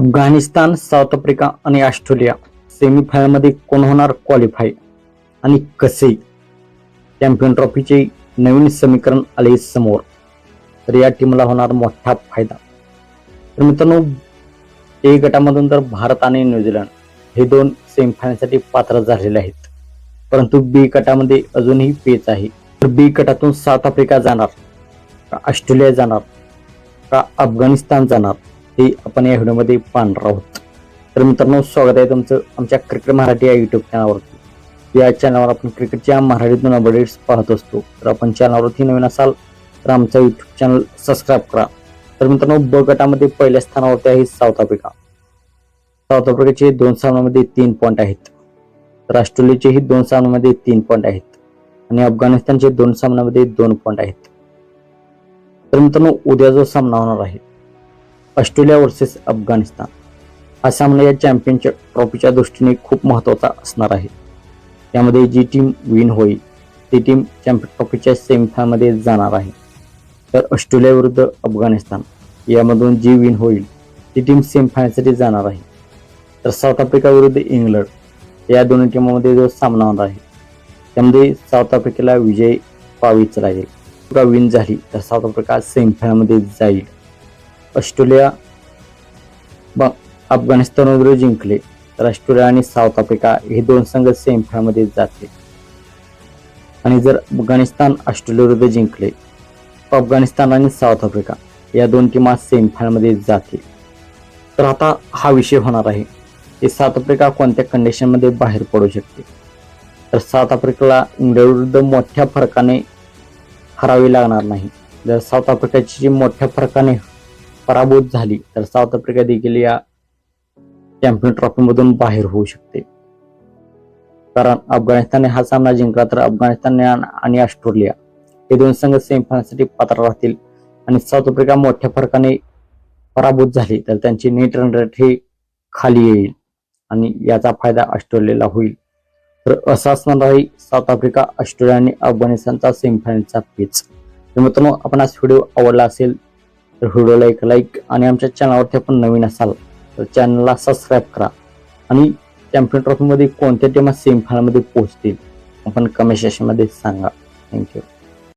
Afghanistan South Africa आणि Australia सेमीफायनलमध्ये कोण होणार क्वालिफाय आणि कसे? चॅम्पियन ट्रॉफीचे नवीन समीकरण आले समोर. तर या टीमला होणार मोठा फायदा. तर मित्रांनो ए गटामधून तर भारत आणि न्यूझीलंड हे दोन सेमीफायनलसाठी पात्र झालेले आहेत. परंतु बी गटामध्ये अजूनही पेच आहे. तर बी गटातून साऊथ आफ्रिका जाणार का ऑस्ट्रेलिया जाणार का अफगाणिस्तान जाणार? हे आपण या व्हिडिओमध्ये पाहणार आहोत. तर मित्रांनो स्वागत आहे तुमचं आमच्या क्रिकेट मराठी या युट्यूब चॅनलवरती या चॅनलवर आपण क्रिकेटच्या मराठीतून अपडेट्स पाहत असतो. तर आपण चॅनलवरती नवीन असाल तर आमचा युट्यूब चॅनल सबस्क्राईब करा. तर मित्रांनो ब गटामध्ये पहिल्या स्थानावरती आहे साऊथ आफ्रिका साऊथ आफ्रिकेचे दोन सामन्यामध्ये तीन पॉईंट आहेत. तर ऑस्ट्रेलियाचेही दोन सामन्यामध्ये तीन पॉईंट आहेत. आणि अफगाणिस्तानचे दोन सामन्यामध्ये दोन पॉईंट आहेत. तर मित्रांनो उद्या जो सामना होणार आहे ऑस्ट्रेलिया वर्सेस अफगाणिस्तान. हा सामना या चॅम्पियनशिप ट्रॉफीच्या दृष्टीने खूप महत्त्वाचा असणार आहे. यामध्ये जी टीम विन होईल ती टीम चॅम्पियन ट्रॉफीच्या सेमीफायमध्ये जाणार आहे. तर ऑस्ट्रेलिया विरुद्ध अफगाणिस्तान यामधून जी विन होईल ती टीम सेमीफायनलसाठी जाणार आहे. तर साऊथ आफ्रिका विरुद्ध इंग्लंड या दोन्ही टीमामध्ये जो सामना होणार आहे त्यामध्ये साऊथ आफ्रिकेला विजय पावीच लागेल. का विन झाली तर साऊथ आफ्रिका सेमीफायनलमध्ये जाईल. ऑस्ट्रेलिया ब अफगाणिस्तान वगैरे जिंकले. तर ऑस्ट्रेलिया आणि साऊथ आफ्रिका हे दोन संघ सेमीफायमध्ये जाते. आणि जर अफगाणिस्तान ऑस्ट्रेलिया विरुद्ध जिंकले तर अफगाणिस्तान आणि साऊथ आफ्रिका या दोन टीमा सेमीफायनलमध्ये जातील तर आता हा विषय होणार आहे की साऊथ आफ्रिका कोणत्या कंडिशनमध्ये बाहेर पडू शकते? तर साऊथ आफ्रिकेला इंग्लंड विरुद्ध मोठ्या फरकाने हरावी लागणार नाही. जर साऊथ आफ्रिकेची जी मोठ्या फरकाने पराभूत झाली तर साऊथ आफ्रिका देखील या चॅम्पियन ट्रॉफीमधून बाहेर होऊ शकते. कारण अफगाणिस्तानने हा सामना जिंकला तर अफगाणिस्तान आणि ऑस्ट्रेलिया हे दोन संघ सेमीफायनलसाठी पात्र राहतील. आणि साऊथ आफ्रिका मोठ्या फरकाने पराभूत झाली तर त्यांची नेट रन रेट हे खाली येईल आणि याचा फायदा ऑस्ट्रेलियाला होईल. तर असा असणार आहे साऊथ आफ्रिका ऑस्ट्रेलिया आणि अफगाणिस्तानचा सेमीफायनलचा पिच तर मित्रांनो आपण आज व्हिडिओ आवडला असेल तर व्हिडिओला एक लाईक आणि आमच्या चॅनलवरती आपण नवीन असाल तर चॅनलला सबस्क्राईब करा. आणि चॅम्पियन ट्रॉफीमध्ये कोणत्या टीमा सेमीफायनलमध्ये पोहोचतील आपण कमेंट सेशनमध्ये सांगा. थँक्यू